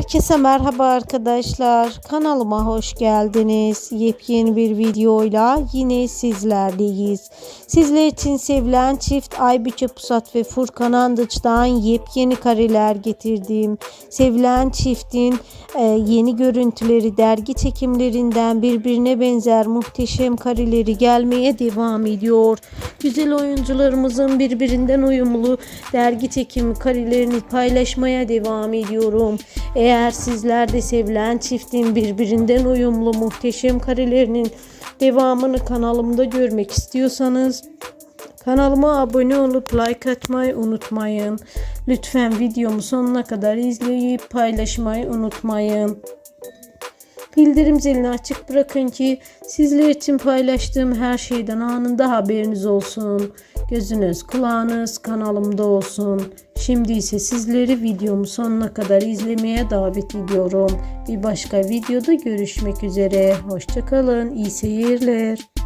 Herkese merhaba arkadaşlar. Kanalıma hoş geldiniz. Yepyeni bir videoyla yine sizlerleyiz. Sizler için sevilen çift Aybüke Pusat ve Furkan Andıç'tan yepyeni kareler getirdim. Sevilen çiftin e, yeni görüntüleri dergi çekimlerinden birbirine benzer muhteşem kareleri gelmeye devam ediyor. Güzel oyuncularımızın birbirinden uyumlu dergi çekimi karelerini paylaşmaya devam ediyorum. Eğer sizler de sevilen çiftin birbirinden uyumlu muhteşem karelerinin devamını kanalımda görmek istiyorsanız kanalıma abone olup like atmayı unutmayın. Lütfen videomu sonuna kadar izleyip paylaşmayı unutmayın. Bildirim zilini açık bırakın ki sizler için paylaştığım her şeyden anında haberiniz olsun. Gözünüz kulağınız kanalımda olsun. Şimdi ise sizleri videomu sonuna kadar izlemeye davet ediyorum. Bir başka videoda görüşmek üzere. Hoşçakalın. İyi seyirler.